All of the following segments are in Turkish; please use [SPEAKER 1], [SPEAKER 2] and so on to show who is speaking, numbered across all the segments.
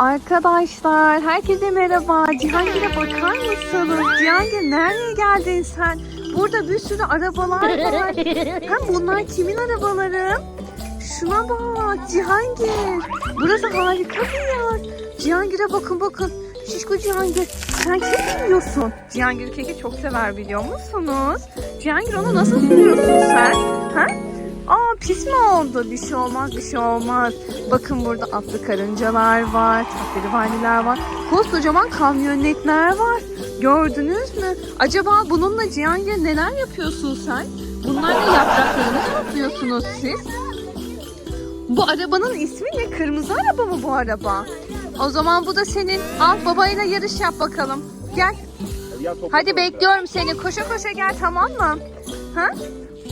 [SPEAKER 1] Arkadaşlar herkese merhaba. Cihangir'e bakar mısınız? Cihangir nereye geldin sen? Burada bir sürü arabalar var. Hem bunlar kimin arabaları? Şuna bak Cihangir. Burası harika bir yer. Cihangir'e bakın bakın. Şişko Cihangir. Sen kek yiyorsun. Cihangir keki çok sever biliyor musunuz? Cihangir onu nasıl sürüyorsun sen? Ha? Aa pis mi oldu? Bir şey olmaz bir şey olmaz. Bakın burada atlı karıncalar var, tatlivaniler var. Koskocaman kamyonetler var. Gördünüz mü? Acaba bununla Cihangir neler yapıyorsun sen? Bunlarla yapraklarını mı topluyorsunuz siz? Bu arabanın ismi ne? Kırmızı araba mı bu araba? O zaman bu da senin. Al babayla yarış yap bakalım. Gel. Hadi bekliyorum seni. Koşa koşa gel tamam mı? Ha?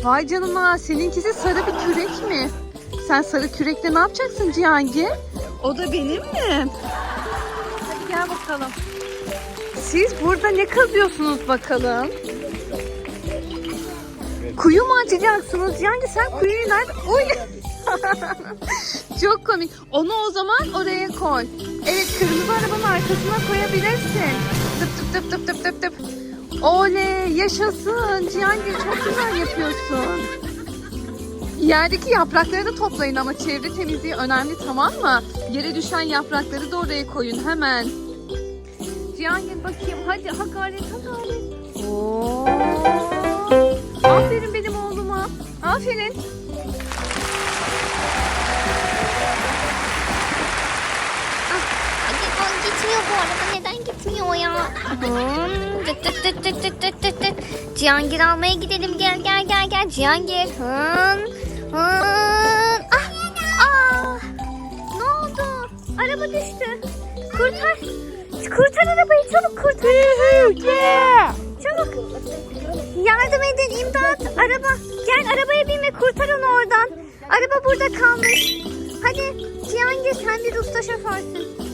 [SPEAKER 1] Vay canına seninkisi sarı bir kürek mi? Sen sarı kürekle ne yapacaksın Cihangir? O da benim mi? Hadi gel bakalım. Siz burada ne kazıyorsunuz bakalım? Kuyu mu açacaksınız? Cihangir sen kuyuyu nerede? Uy! Çok komik. Onu o zaman oraya koy. Evet kırmızı arabanın arkasına koyabilirsin. Tıp tıp tıp tıp tıp tıp tıp. Oley yaşasın. Cihangir çok güzel yapıyorsun. Yerdeki yaprakları da toplayın ama çevre temizliği önemli tamam mı? Yere düşen yaprakları da oraya koyun hemen. Cihangir bakayım hadi ha gayret ha gayret. Oo. Aferin benim oğluma. Aferin.
[SPEAKER 2] Gitmiyor bu araba. Neden gitmiyor ya? Hmm, tıt tıt tıt tıt tıt tıt tıt tıt. Cihangir almaya gidelim. Gel gel gel gel. Cihangir. Hın, hın. Ah, ah. Ne oldu? Araba düştü. Kurtar. Kurtar arabayı çabuk kurtar. Çabuk. Yardım edin imdat. Araba. Gel arabaya bin ve kurtar onu oradan. Araba burada kalmış. Hadi Cihangir sen bir usta şoförsün.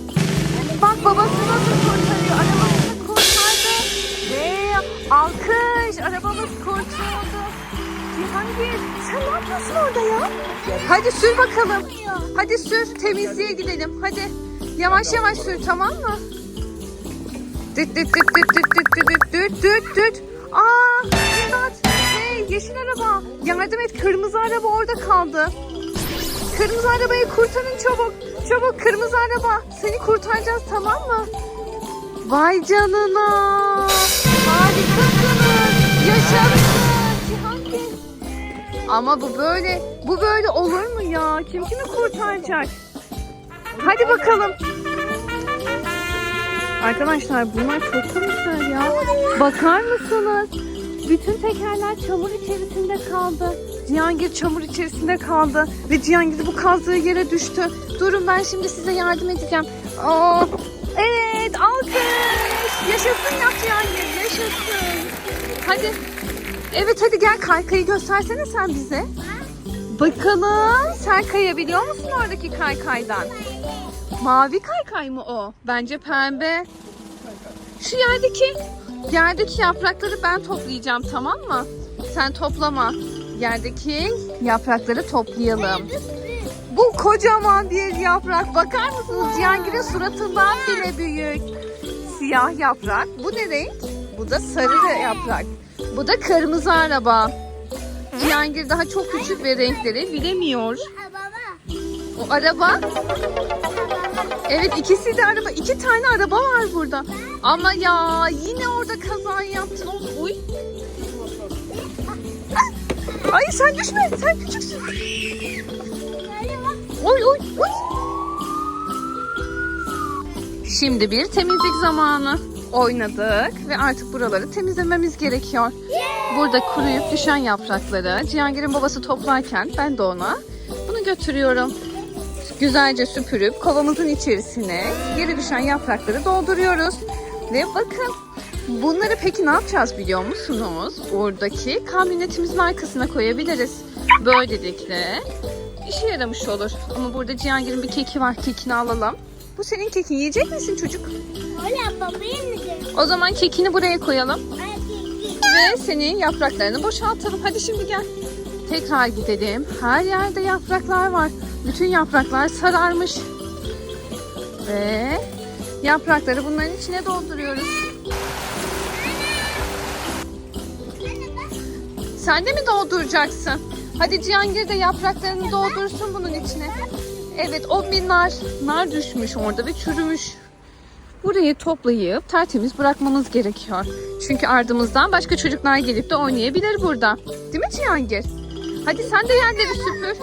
[SPEAKER 1] Babası nasıl kurtarıyor. Arabamızı kurtardı. Ve alkış. Arabamız kurtuldu. Cihangir sen ne yapıyorsun orada ya? Hadi sür bakalım. Hadi sür temizliğe gidelim. Hadi yavaş yavaş sür tamam mı? Düt düt düt düt düt düt düt düt düt düt. Aa imdat. Hey yeşil araba. Yardım et kırmızı araba orada kaldı. Kırmızı arabayı kurtarın çabuk. Çabuk kırmızı araba. Seni kurtaracağız tamam mı? Vay canına. Harikasınız. Yaşasın. Cihangir. Ama bu böyle, bu böyle olur mu ya? Kim kimi kurtaracak? Hadi bakalım. Arkadaşlar bunlar çok komikler ya. Bakar mısınız? Bütün tekerler çamur içerisinde kaldı. Cihangir çamur içerisinde kaldı. Ve Cihangir bu kazdığı yere düştü. Durun ben şimdi size yardım edeceğim. Aa, evet alkış. Yaşasın yap Cihangir yaşasın. Hadi. Evet hadi gel kaykayı göstersene sen bize. Bakalım sen kayabiliyor musun oradaki kaykaydan? Mavi kaykay mı o? Bence pembe. Şu yerdeki yerdeki yaprakları ben toplayacağım tamam mı? Sen toplama. Yerdeki yaprakları toplayalım. Bu kocaman bir yaprak. Bakar mısınız? Cihangir'in suratından bile büyük. Siyah yaprak. Bu ne renk? Bu da sarı yaprak. Bu da kırmızı araba. Cihangir daha çok küçük ve renkleri bilemiyor. O araba Evet ikisi de araba. İki tane araba var burada. Ama ya yine orada kaza yaptın. Oy. Sen düşme. Sen küçüksün. Oy oy oy. Şimdi bir temizlik zamanı. Oynadık ve artık buraları temizlememiz gerekiyor. Burada kuruyup düşen yaprakları Cihangir'in babası toplarken ben de ona bunu götürüyorum güzelce süpürüp kovamızın içerisine yere düşen yaprakları dolduruyoruz. Ve bakın bunları peki ne yapacağız biliyor musunuz? Buradaki kamyonetimizin arkasına koyabiliriz. Böylelikle işe yaramış olur. Ama burada Cihangir'in bir keki var. Kekini alalım. Bu senin kekin. Yiyecek misin çocuk?
[SPEAKER 2] Öyle babayım mı?
[SPEAKER 1] O zaman kekini buraya koyalım. Ve senin yapraklarını boşaltalım. Hadi şimdi gel. Tekrar gidelim. Her yerde yapraklar var. Bütün yapraklar sararmış. Ve Yaprakları bunların içine dolduruyoruz. Sen de mi dolduracaksın? Hadi Cihangir de yapraklarını doldursun bunun içine. Evet o bir nar. Nar düşmüş orada ve çürümüş. Burayı toplayıp tertemiz bırakmamız gerekiyor. Çünkü ardımızdan başka çocuklar gelip de oynayabilir burada. Değil mi Cihangir? Hadi sen de yerleri süpür.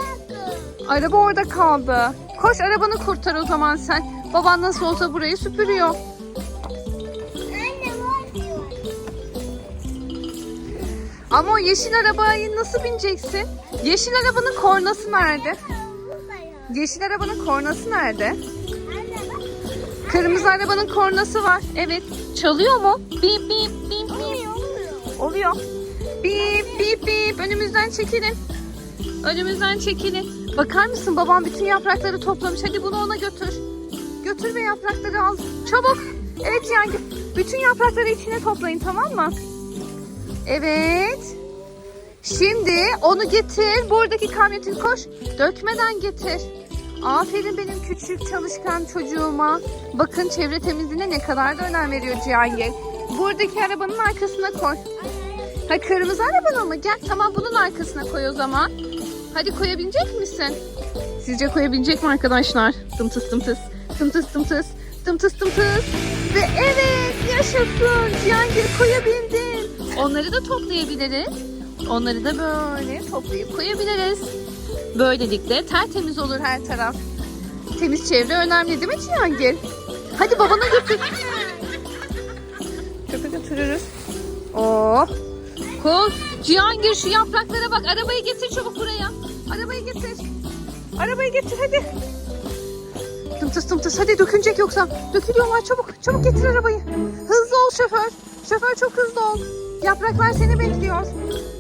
[SPEAKER 1] Araba orada kaldı. Koş arabanı kurtar o zaman sen. Baban nasıl olsa burayı süpürüyor.
[SPEAKER 3] Anne var.
[SPEAKER 1] Ama o yeşil arabaya nasıl bineceksin? Yeşil arabanın kornası nerede? Yeşil arabanın kornası nerede? Kırmızı arabanın kornası var. Evet. Çalıyor mu? Bip bip bip bip.
[SPEAKER 3] Oluyor.
[SPEAKER 1] Bip bip bip. Önümüzden çekilin. Önümüzden çekilin. Bakar mısın babam bütün yaprakları toplamış. Hadi bunu ona götür. Götür ve yaprakları al. Çabuk. Evet yani bütün yaprakları içine toplayın tamam mı? Evet. Şimdi onu getir. Buradaki kamyoneti koş. Dökmeden getir. Aferin benim küçük çalışkan çocuğuma. Bakın çevre temizliğine ne kadar da önem veriyor Cihangir. Buradaki arabanın arkasına koy. Ha kırmızı arabanın mı? Gel tamam bunun arkasına koy o zaman. Hadi koyabilecek misin? Sizce koyabilecek mi arkadaşlar? Tımtıs tımtıs. Tımtıs tımtıs. Tımtıs tımtıs. Ve evet yaşasın. Cihangir koyabildin. Onları da toplayabiliriz. Onları da böyle toplayıp koyabiliriz. Böylelikle tertemiz olur her taraf. Temiz çevre önemli değil mi Cihangir? Hadi babana götür. Çöpe götürürüz. Oh. Kol. Cihangir şu yapraklara bak. Arabayı getir çabuk buraya. Arabayı getir. Arabayı getir hadi. Tımtıs tımtıs hadi dökünecek yoksa. Dökülüyorlar çabuk. Çabuk getir arabayı. Hızlı ol şoför. Şoför çok hızlı ol. Yapraklar seni bekliyor.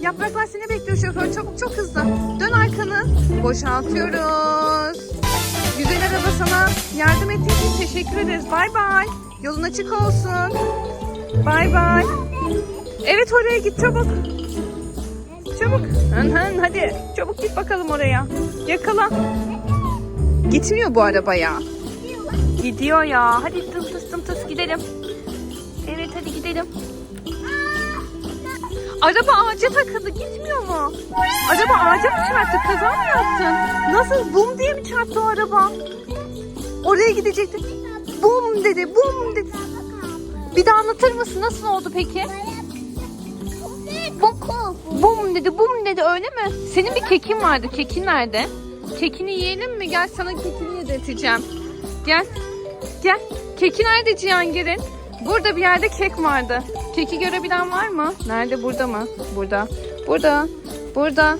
[SPEAKER 1] Yapraklar seni bekliyor şoför. Çabuk çok hızlı. Dön arkanı. Boşaltıyoruz. Güzel araba sana yardım ettiği için teşekkür ederiz. Bay bay. Yolun açık olsun. Bay bay. Evet oraya git çabuk. Çabuk. Hadi. Çabuk git bakalım oraya. Yakala. Gitmiyor bu araba ya. Gidiyor ya. Hadi tım tıs tım tıs gidelim. Evet hadi gidelim. Araba ağaca takıldı gitmiyor mu? Araba ağaca mı çarptı? Kaza mı yaptın? Nasıl bum diye mi çarptı o araba? Oraya gidecekti. Bum dedi bum dedi. Bir daha anlatır mısın? Nasıl oldu peki? Bum, bum dedi bum dedi öyle mi? Senin bir kekin vardı. Kekin nerede? Kekini yiyelim mi? Gel sana kekini yedirteceğim. Gel. Gel. Keki nerede Cihangir'in? Burada bir yerde kek vardı. Keki görebilen var mı? Nerede? Burada mı? Burada. Burada. Burada.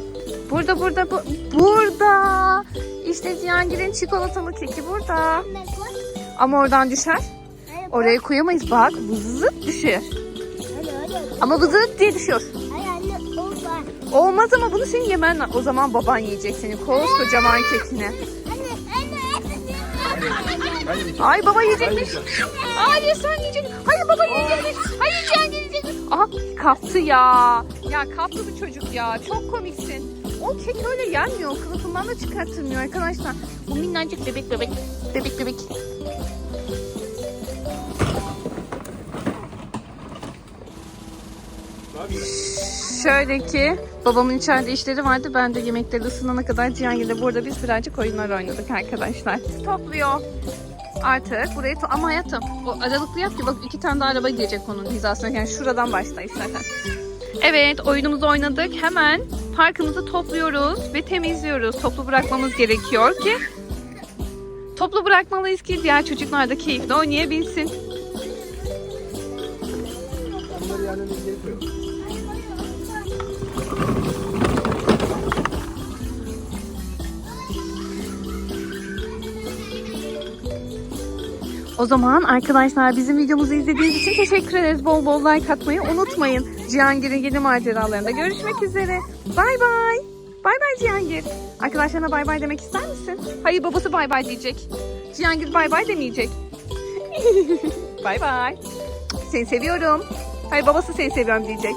[SPEAKER 1] Burada burada bu burada. İşte Cihangir'in çikolatalı keki burada. Ama oradan düşer. Oraya koyamayız bak. Vızıt düşüyor. Ama vızıt diye düşüyor. Olmaz ama bunu senin yemen lazım. O zaman baban yiyecek senin koskocaman kekini. Ay baba yiyecekmiş. Hayır sen yiyeceksin. Hayır baba yiyecekmiş. Hayır sen yiyeceksin. Aha kaptı ya. Ya kaptı bu çocuk ya. Çok komiksin. O kek öyle yenmiyor. Kılıfından da çıkartılmıyor arkadaşlar. Bu minnacık bebek bebek. Bebek bebek. Şöyle ki babamın içeride işleri vardı. Ben de yemekleri ısınana kadar Cihangir'de burada biz birazcık oyunlar oynadık arkadaşlar. Topluyor. Artık burayı to- ama hayatım o aralıklı yap ki bak iki tane de araba girecek onun hizasına. Yani şuradan başla istersen. Evet oyunumuzu oynadık. Hemen parkımızı topluyoruz ve temizliyoruz. Toplu bırakmamız gerekiyor ki toplu bırakmalıyız ki diğer çocuklar da keyifli oynayabilsin. O zaman arkadaşlar bizim videomuzu izlediğiniz için teşekkür ederiz. Bol bol like atmayı unutmayın. Cihangir'in yeni maceralarında görüşmek üzere. Bay bay. Bay bay Cihangir. Arkadaşlarına bay bay demek ister misin? Hayır babası bay bay diyecek. Cihangir bay bay demeyecek. bay bay. Seni seviyorum. Hayır babası seni seviyorum diyecek.